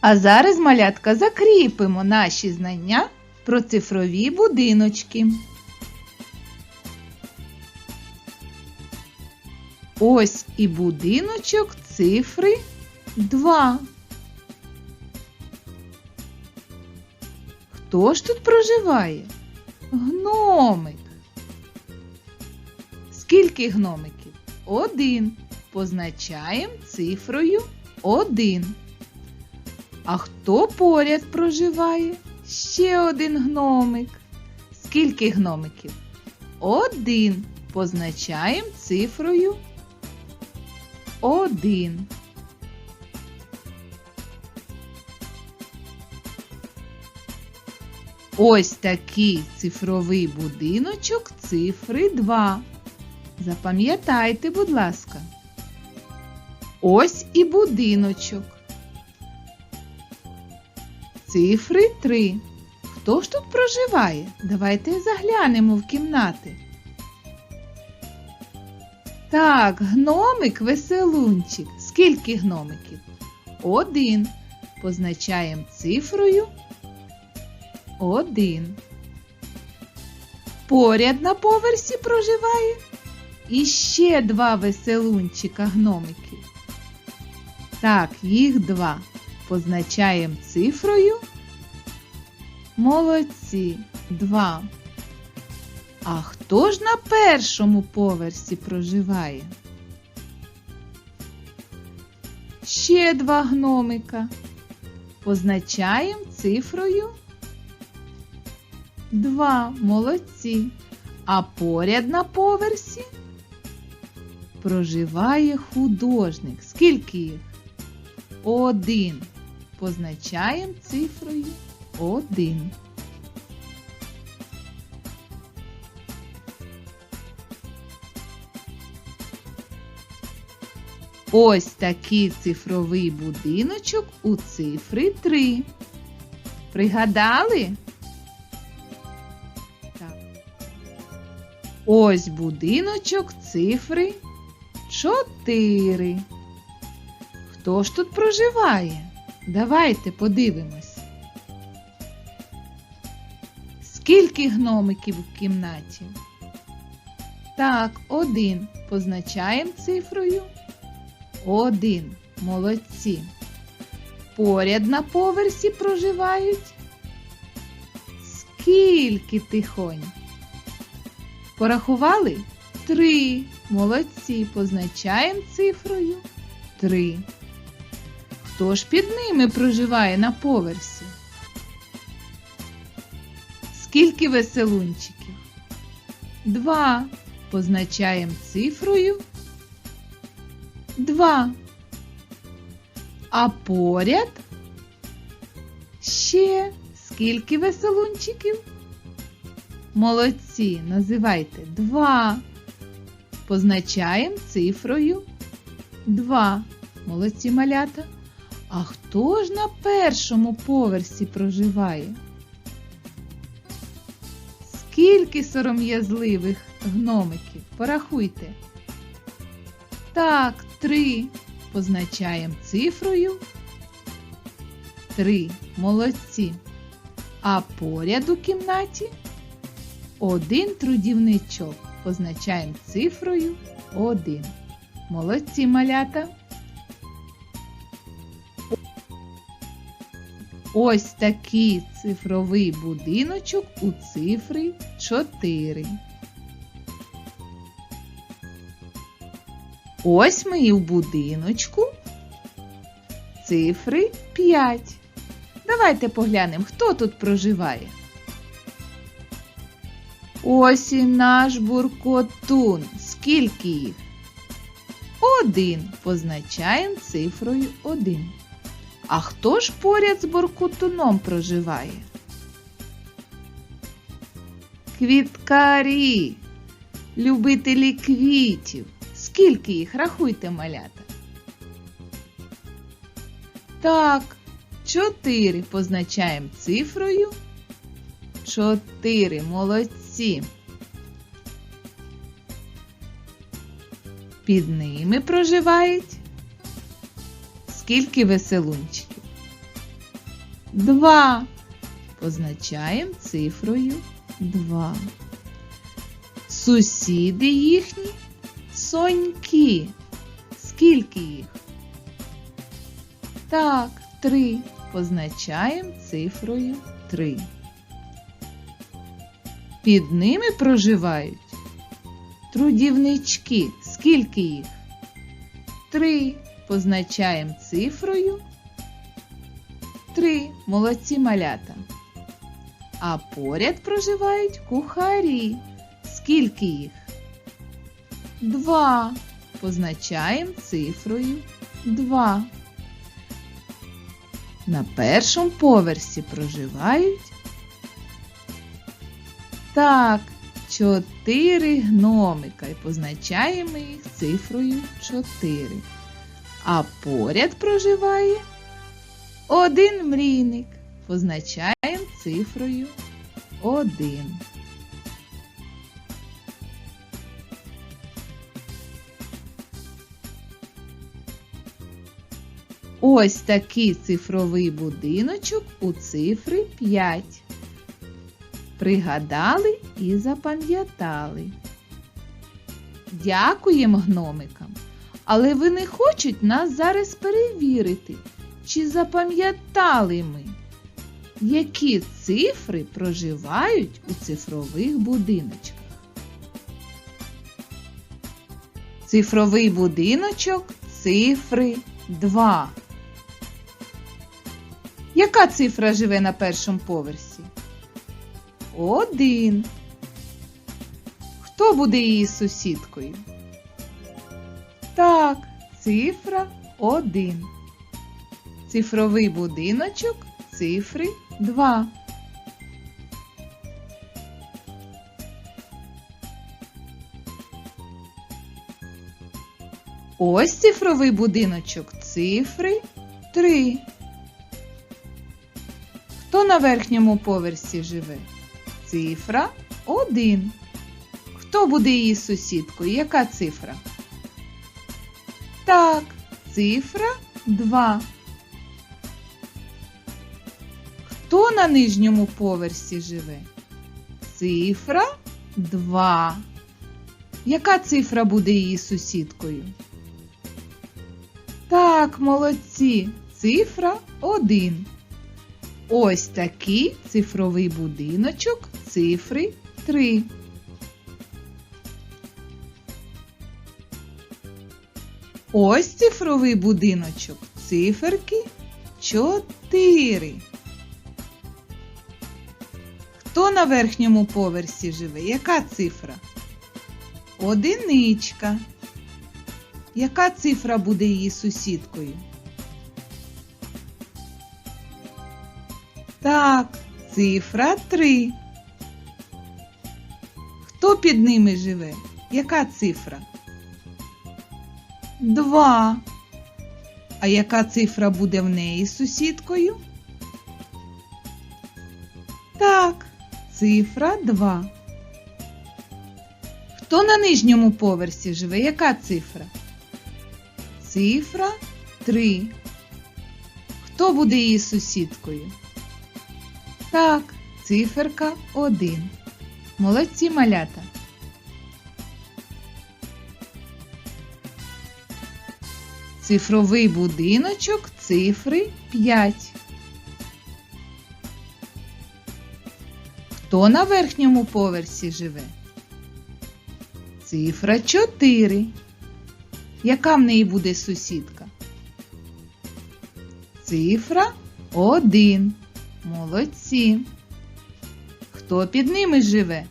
А зараз, малятка, закріпимо наші знання про цифрові будиночки. Ось і будиночок цифри 2. Хто ж тут проживає? Гномик. Скільки гномиків? Один. Позначаємо цифрою 1. А хто поряд проживає? Ще один гномик. Скільки гномиків? Один. Позначаємо цифрою 1. Ось такий цифровий будиночок цифри 2. Запам'ятайте, будь ласка. Ось і будиночок. Цифри 3. Хто ж тут проживає? Давайте заглянемо в кімнати. Так, гномик веселунчик. Скільки гномиків? Один. Позначаємо цифрою один. Поряд на поверсі проживає і ще два веселунчика гномиків. Так, їх два. Позначаємо цифрою. Молодці. Два. А хто ж на першому поверсі проживає? Ще два гномика. Позначаємо цифрою 2. Молодці. А поряд на поверсі проживає художник. Скільки їх? Один. Позначаємо цифрою 1. Ось такий цифровий будиночок у цифри 3. Пригадали? Так. Ось будиночок цифри 4. Хто ж тут проживає? Давайте подивимось. Скільки гномиків в кімнаті? Так, один. Позначаємо цифрою. Один. Молодці. Поряд на поверсі проживають. Скільки тихонь? Порахували? Три. Молодці. Позначаємо цифрою. Три. Хто ж під ними проживає на поверсі? Скільки веселунчиків? Два. Позначаємо цифрою. Два. А поряд ще скільки веселунчиків? Молодці, називайте два. Позначаємо цифрою 2. Молодці малята. А хто ж на першому поверсі проживає? Скільки сором'язливих гномиків? Порахуйте. Так, три. Позначаємо цифрою 3. Молодці. А поряд у кімнаті один трудівничок. Позначаємо цифрою 1. Молодці малята. Ось такий цифровий будиночок у цифри 4. Ось ми і в будиночку цифри 5. Давайте поглянемо, хто тут проживає. Ось і наш буркотун. Скільки їх? Один. Позначаємо цифрою 1. А хто ж поряд з буркотуном проживає? Квіткарі, любителі квітів. Скільки їх? Рахуйте, малята. Так, чотири позначаємо цифрою. Чотири. Молодці. Під ними проживають скільки веселунчиків? Два. Позначаємо цифрою 2. Сусіди їхні соньки. Скільки їх? Так, три. Позначаємо цифрою 3. Під ними проживають трудівнички. Скільки їх? Три. Позначаємо цифрою 3. Молодці малята. А поряд проживають кухарі. Скільки їх? Два. Позначаємо цифрою 2. На першому поверсі проживають. Так, чотири гномика і позначаємо їх цифрою 4. А поряд проживає один мрійник. Позначаємо цифрою 1. Ось такий цифровий будиночок у цифри 5. Пригадали і запам'ятали. Дякуємо гномикам, але ви не хочуть нас зараз перевірити, чи запам'ятали ми, які цифри проживають у цифрових будиночках. Цифровий будиночок цифри 2. Яка цифра живе на першому поверсі? Один. Хто буде її сусідкою? Так, цифра 1. Цифровий будиночок цифри 2. Ось цифровий будиночок цифри 3. Хто на верхньому поверсі живе? Цифра 1. Хто буде її сусідкою? Яка цифра? Так, цифра 2. Хто на нижньому поверсі живе? Цифра 2. Яка цифра буде її сусідкою? Так, молодці. Цифра 1. Ось такий цифровий будиночок цифри 3. Ось цифровий будиночок циферки 4. Хто на верхньому поверсі живе? Яка цифра? Одиничка. Яка цифра буде її сусідкою? Так, цифра 3. Хто під ними живе? Яка цифра? 2. А яка цифра буде в неї сусідкою? Цифра 2. Хто на нижньому поверсі живе? Яка цифра? Цифра 3. Хто буде її сусідкою? Так, циферка 1. Молодці малята. Цифровий будиночок цифри 5. Хто на верхньому поверсі живе? Цифра 4. Яка в неї буде сусідка? Цифра 1. Молодці. Хто під ними живе?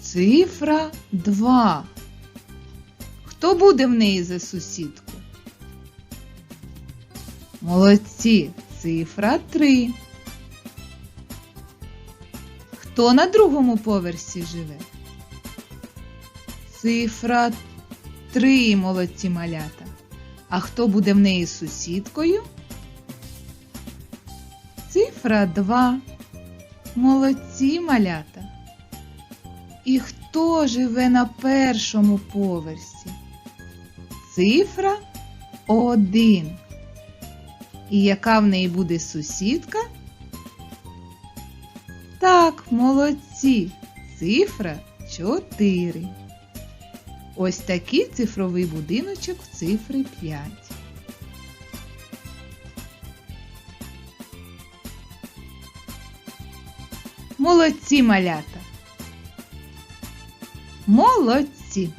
Цифра 2. Хто буде в неї за сусідку? Молодці. Цифра 3. Хто на другому поверсі живе? Цифра 3, молодці малята. А хто буде в неї сусідкою? Цифра 2. Молодці малята. І хто живе на першому поверсі? Цифра 1. І яка в неї буде сусідка? Так, молодці. Цифра 4. Ось такий цифровий будиночок в цифри 5. Молодці малята. Молодці.